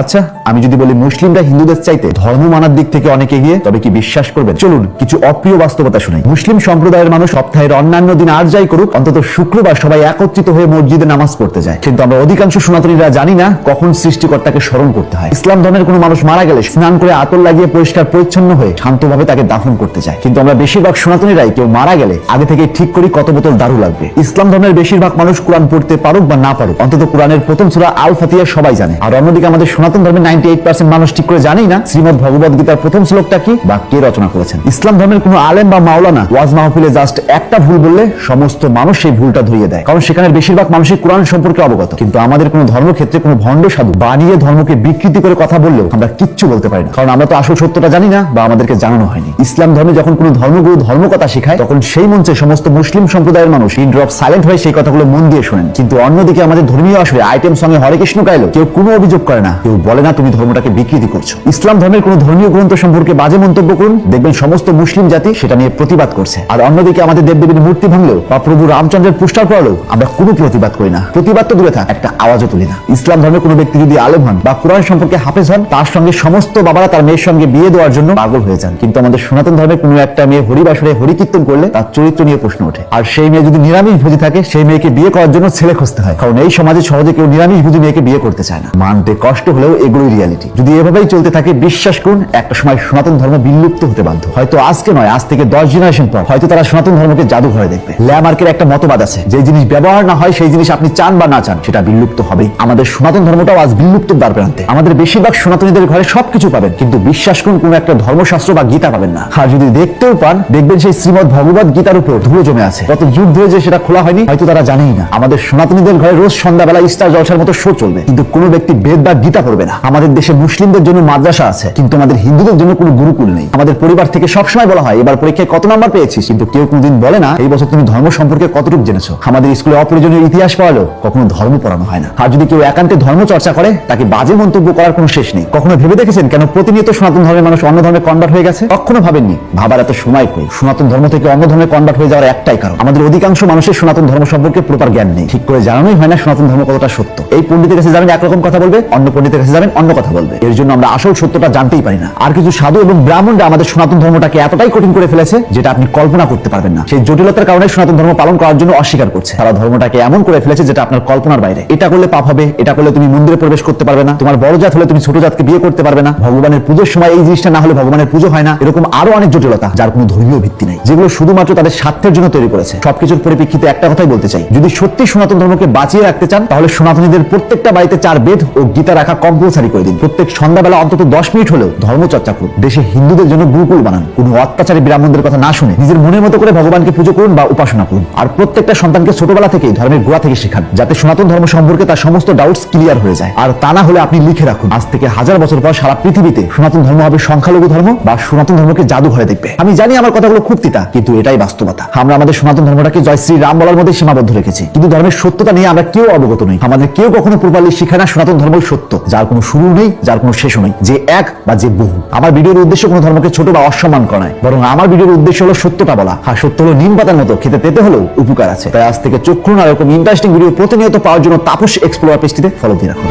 আচ্ছা আমি যদি বলি মুসলিমরা হিন্দুদের চাইতে ধর্ম মানার দিক থেকে অনেক এগিয়ে, তবে কি বিশ্বাস করবেন? চলুন, কিছু অপ্রিয় বাস্তবতা শুনাই। মুসলিম সম্প্রদায়ের মানুষ সপ্তাহের অন্যান্য দিন আর যাই করুক, অন্তত শুক্রবার সবাই একত্রিত হয়ে মসজিদে নামাজ পড়তে যায়। কিন্তু আমরা অধিকাংশ সনাতনীরা জানি না কখন সৃষ্টিকর্তাকে স্মরণ করতে হয়। ইসলাম ধর্মের কোনো মানুষ মারা গেলে স্নান করে আতর লাগিয়ে পরিষ্কার পরিচ্ছন্ন হয়ে শান্তভাবে তাকে দাফন করতে যায়। কিন্তু আমরা বেশিরভাগ সনাতনীরাই কেউ মারা গেলে আগে থেকে ঠিক করি কত বোতল দারু লাগবে। ইসলাম ধর্মের বেশিরভাগ মানুষ কোরআন পড়তে পারুক বা না পারুক, অন্তত কোরআনের প্রথম সূরা আল ফাতিহা সবাই জানে। আর অন্যদিকে আমাদের সনাতন ধর্মের নাইনটি এইট পার্সেন্ট মানুষ ঠিক করে জানেই না শ্রীমদ ভগবদ গীতার প্রথম শ্লোকটা কি? বা কে রচনা করেছেন। ইসলাম ধর্মের কোনো আলেম বা মাওলানা ওয়াজ মাহফিলে জাস্ট একটা ভুল বললে সমস্ত মানুষ সেই ভুলটা ধরিয়ে দেয়। কারণ সেখানে বেশিরভাগ মানুষই কোরআন সম্পর্কে অবগত। কিন্তু আমাদের কোনো ধর্মক্ষেত্রে কোনো ভণ্ড সাধু বানিয়ে ধর্মকে বিকৃতি করে কথা বললেও আমরা কিচ্ছু বলতে পারি না। কারণ আমরা তো আসল সত্যটা জানি না বা আমাদেরকে জানানো হয়নি। ইসলাম ধর্মে যখন কোনো ধর্মগুরু ধর্মকথা শেখায়, তখন সেই মঞ্চে সমস্ত মুসলিম সম্প্রদায়ের মানুষ ইন ড্রপ সাইলেন্ট হয়ে সেই কথাগুলো মন দিয়ে শোনেন। কিন্তু অন্যদিকে আমাদের ধর্মীয় আসলে আইটেম সঙ্গে হরে কৃষ্ণ গাইলো কেউ কোনো অভিযোগ করে না। কেউ বলে না তুমি ধর্মটাকে বিকৃতি করছ। ইসলাম ধর্মের কোনো ধর্মীয় গ্রন্থ সম্পর্কে বাজে মন্তব্য করুন, দেখবেন সমস্ত মুসলিম জাতি সেটা নিয়ে প্রতিবাদ করছে। আর অন্যদিকে আমাদের দেবদেবীর মূর্তি ভাঙলেও বা প্রভু রামচন্দ্রের পুষ্টার পড়লেও আমরা কোনো প্রতিবাদ করি না। প্রতিবাদ তো দূরে থাক, একটা আওয়াজও তুলি না। ইসলাম ধর্মের কোনো ব্যক্তি যদি আলেম হন বা কোরআন সম্পর্কে হাফেজ হন, তার সঙ্গে সমস্ত বাবারা তার মেয়ের সঙ্গে বিয়ে দেওয়ার জন্য পাগল হয়ে যান। কিন্তু আমাদের সনাতন ধর্মের কোনো একটা মেয়ে হরিবাসরে হরিকীর্তন করলে তার চরিত্র নিয়ে প্রশ্ন ওঠে। আর সেই মেয়ে যদি নিরামিষ ভোজি থাকে, সেই মেয়েকে বিয়ে করার জন্য ছেলে খুঁজতে হয়। কারণ এই সমাজে সহজে কেউ নিরামিষ ভোজি মেয়েকে বিয়ে করতে চায় না। মানতে কষ্ট হলেও এগুলোই রিয়ালিটি যদি এভাবেই চলতে থাকে, বিশ্বাস করুন, একটা সময় সনাতন ধর্ম বিলুপ্ত হতে বাধ্য। হয়তো আজকে নয়, আজ থেকে দশ জেনারেশন পর হয়তো তারা সনাতন ধর্মকে জাদু ঘরে দেখবে ল্যামার্কের একটা মতবাদ আছে, যে জিনিস ব্যবহার না হয়, সেই জিনিস আপনি চান বা না চান, সেটা বিলুপ্ত হবেই। আমাদের সনাতন ধর্মটাও আজ বিলুপ্ত দ্বার প্রান্তে। আমাদের বেশিরভাগ সনাতনীদের ঘরে সবকিছু পাবেন, কিন্তু বিশ্বাস করুন, কোন একটা ধর্মশাস্ত্র বা গীতা পাবেন না। আর যদি দেখতেও পান, দেখবেন সেই শ্রীমদ ভগবত গীতার উপর ধুলো জমে আছে। কত যুগ ধরে যে সেটা খোলা হয়নি, হয়তো তারা জানেই না। আমাদের সনাতনীদের ঘরে রোজ সন্ধ্যাবেলা ইস্টার জলসার মতো শো চলবে, কিন্তু কোনো ব্যক্তি বেদ বা গীতা পড়বে না। আমাদের দেশে মুসলিমদের জন্য মাদ্রাসা আছে, কিন্তু আমাদের হিন্দুদের জন্য কোনো গুরুকুল নেই। আমাদের পরিবার থেকে সবসময় বলা হয়, এবার পরীক্ষায় কত নাম্বার পেয়েছিস? কিন্তু কেউ কোনদিন বলে না, এই বছর তুমি ধর্ম সম্পর্কে কতটুকু জেনেছো? আমাদের স্কুলে অপ্রয়োজনীয় ইতিহাস পড়ালেও কখনো ধর্ম পড়ানো হয় না। আর যদি কেউ একান্তে ধর্ম চর্চা করে, তাকে বাজে মন্তব্য করার কোনো শেষ নেই। কখনো ভেবে দেখেছেন কেন প্রতিনিয়ত সনাতন ধর্মের মানুষ অন্য ধর্মে কনভার্ট হয়ে গেছে? কখনো ভাবেননি। ভাবার এত সময় কই? সনাতন ধর্ম থেকে অন্য ধর্মে কনভার্ট হয়ে যাওয়ার একটাই কারণ, আমাদের অধিকাংশ মানুষের সনাতন ধর্ম সম্পর্কে প্রপার জ্ঞান নেই। ঠিক করে জানানোই হয় না সনাতন ধর্ম কতটা সত্য। এই পণ্ডিতের কাছে যাবেন একরকম কথা বলবে, অন্য পণ্ডিতের কাছে যাবেন অন্য কথা বলবে। এর জন্য আমরা আসল সত্যটা জানতেই পারি না। আর কিছু সাধু এবং ব্রাহ্মণরা আমাদের সনাতন ধর্মটাকে এতটাই কঠিন করে ফেলেছে যেটা আপনি কল্পনা করতে পারবেন না। সেই জটিলতার কারণে সনাতন ধর্ম পালন করার জন্য অস্বীকার করছে। তারা ধর্মটাকে এমন করে ফেলেছে যেটা আপনার কল্পনার বাইরে। এটা করলে পাপ হবে, এটা করলে তুমি মন্দিরে প্রবেশ করতে পারবে না। তোমার বড় জাত হলে তুমি ছোট জাতকে বিয়ে করতে পারবে না। ভগবানের পুজোর সময় এই জিনিসটা না হলে ভগবানের পুজো হয় না। এরকম আরও অনেক জটিলতা, যার কোনো ধর্মীয় ভিত্তি নেই। যেগুলো শুধুমাত্র তাদের স্বার্থের জন্য তৈরি করেছে। সবকিছুর পরিপ্রেক্ষিতে একটা কথাই বলতে চাই। যদি সত্যি সনাতন ধর্মকে বাঁচিয়ে রাখতে চান, তাহলে সনাতনীদের প্রত্যেকটা বাড়িতে চার বেদ ও গীতা রাখা কম্পালসারি করে দিন। প্রত্যেক সন্ধ্যাবেলা অন্তত দশ মিনিট হলেও ধর্ম চর্চা করুন। দেশে হিন্দুদের জন্য গুরুকুল বানান। কোনো অত্যাচারী ব্রাহ্মণদের কথা না শুনে নিজের মনের মতো করে ভগবানকে পুজো করুন বা উপাসনা করুন। আর প্রত্যেকটা সন্তানকে ছোটবেলা থেকেই ধর্মের গোড়া থেকে শেখান, যাতে সনাতন ধর্ম সম্পর্কে তার সমস্ত ডাউটস ক্লিয়ার হয়ে যায়। আর তা না হলে আপনি লিখে রাখুন, আজ থেকে হাজার বছর পর সারা পৃথিবীতে সনাতন ধর্ম হবে সংখ্যালঘু ধর্ম বা সনাতন ধর্মকে জাদু ঘরে দেখবে। আমি জানি আমার কথাগুলো খুব তিতা, কিন্তু এটাই বাস্তবতা। আমরা আমাদের সনাতন ধর্মটাকে জয় শ্রী রাম বলার মধ্যে সীমাবদ্ধ রেখেছি। কিন্তু ধর্মের সত্যতা নিয়ে আমরা কেউ অবগত নই। আমাদের কেউ কখনো প্রপারলি শিখায় না সনাতন ধর্মই সত্য যার কোনো শুরু নেই, যার কোনো শেষও নেই, যে এক বা যে বহু। আমার ভিডিওর উদ্দেশ্য কোনো ধর্মকে ছোট বা অসম্মান করা বরং আমার ভিডিওর উদ্দেশ্য হলো সত্যটা বলা। আর সত্য হলো নিম পাতার মতো, খেতে পেতে হলেও উপকার আছে। তাই আজ থেকে চক্ষু আর এরকম ইন্টারেস্টিং ভিডিও প্রতিনিয়ত পাওয়ার জন্য তাপস এক্সপ্লোর পেজটিতে ফলো দিয়ে রাখুন।